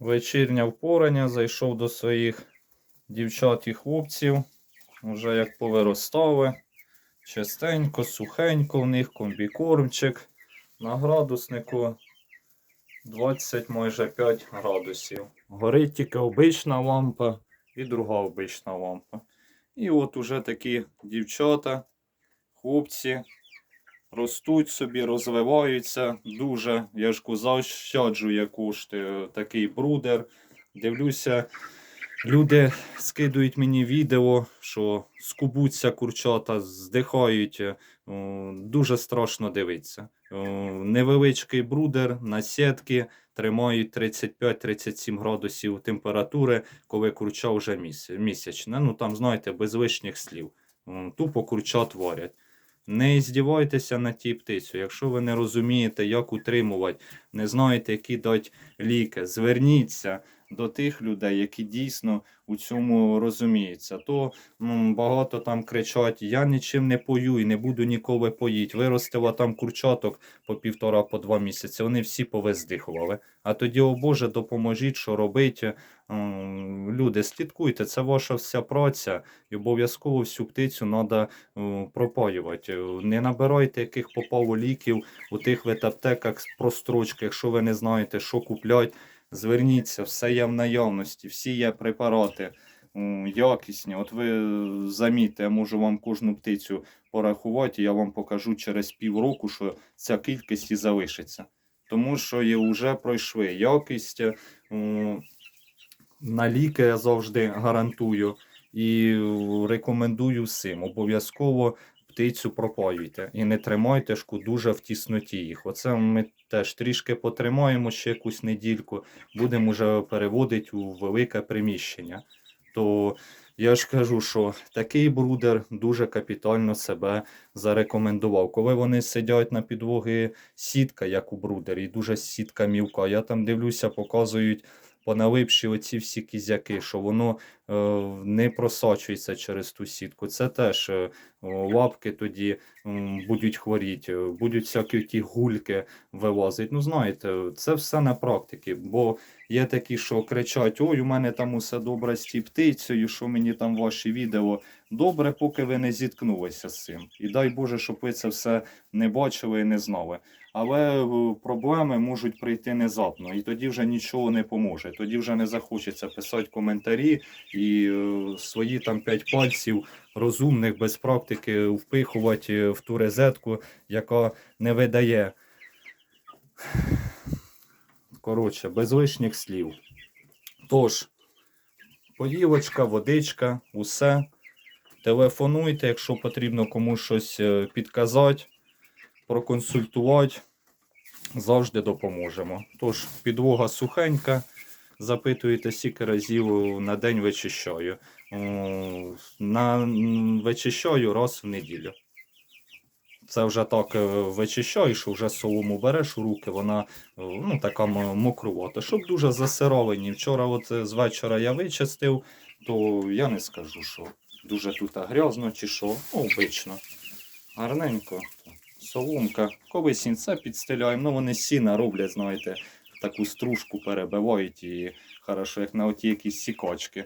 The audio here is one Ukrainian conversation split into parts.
Вечірнє впорання зайшов до своїх дівчат і хлопців. Вже як повиростали. Чистенько, сухенько, в них комбікормчик. На градуснику 20 майже 5 градусів. Горить тільки обична лампа і друга обична лампа. І от уже такі дівчата, хлопці ростуть собі, розвиваються дуже. Я ж казав, щаджує кошти такий брудер. Дивлюся, люди скидують мені відео, що скубуться курчата, здихають. Дуже страшно дивитися. Невеличкий брудер на сітки тримають 35-37 градусів температури, коли курча вже міс- місячне. Ну там, знаєте, без лишніх слів. Тупо курчат варять. Не здівайтеся на ті птицю. Якщо ви не розумієте, як утримувати, не знаєте, які дати ліки, зверніться до тих людей, які дійсно у цьому розуміються. То м, багато там кричать: я нічим не пою і не буду ніколи поїти. Виростила там курчаток по півтора, по два місяці. Вони всі повиздихували. А тоді, о Боже, допоможіть, що робити. Люди, слідкуйте, це ваша вся праця, і обов'язково всю птицю треба пропаювати. Е, Не набирайте яких попало ліків у тих ветаптеках з прострочки, якщо ви не знаєте, що купляти. Зверніться, все є в наявності, всі є препарати якісні. От ви замітьте, я можу вам кожну птицю порахувати, я вам покажу через півроку, що ця кількість і залишиться. Тому що є вже пройшли якість. е, На ліки я завжди гарантую і рекомендую всім. Обов'язково птицю пропаюйте і не тримайте шку дуже в тісноті їх. Оце ми теж трішки потримаємо ще якусь недільку, будемо вже переводити у велике приміщення. То я ж кажу, що такий брудер дуже капітально себе зарекомендував. Коли вони сидять на підлоги, сітка, як у брудері, і дуже сітка мілка. Я там дивлюся, показують поналипші оці всі кізяки, що воно е, не просачується через ту сітку. Це теж е, лапки тоді е, будуть хворіти, будуть всякі ті гульки вилазити. Ну, знаєте, це все на практиці, бо є такі, що кричать: ой, у мене там усе добре з тією птицею, що мені там ваші відео. Добре, поки ви не зіткнулися з цим. І дай Боже, щоб ви це все не бачили і не знали. Але е, проблеми можуть прийти внезапно, і тоді вже нічого не поможе. Тоді вже не захочеться писати коментарі і е, свої там п'ять пальців розумних без практики впихувати в ту розетку, яка не видає. Коротше, без лишніх слів. Тож, поївочка, водичка, усе. Телефонуйте, якщо потрібно комусь щось е, підказати, проконсультувати. Завжди допоможемо. Тож, підлога сухенька. Запитуєте, скільки разів на день вичищаю. На вичищаю раз в неділю. Це вже так е, вичищаєш, вже солому береш у руки, вона е, ну, така мокрувата. Щоб дуже засировані. Вчора от з вечора я вичистив, то я не скажу, що дуже тут грязно чи що. Ну, обично. Гарненько. Соломка. Колись сінце підстеляємо, ну вони сіна роблять, знаєте, таку стружку перебивають і хорошо, як на оті якісь сікочки.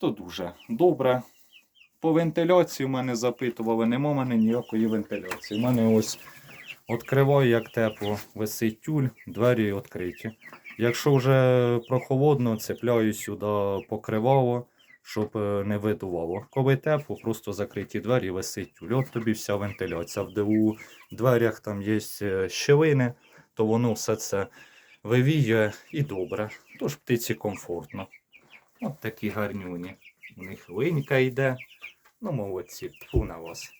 То дуже добре. По вентиляції в мене запитували, нема в мене ніякої вентиляції. У мене ось відкриваю, як тепло, висить тюль, двері відкриті. Якщо вже прохолодно, цепляю сюди покривало, щоб е, не видувало. Коли тепло, просто закриті двері, висить тюль. От тобі вся вентиляція. В у дверях там є щелини, то воно все це вивіює і добре. Тож птиці комфортно. От такі гарнюні. У них линька йде. Ну, молодці, тьфу на вас.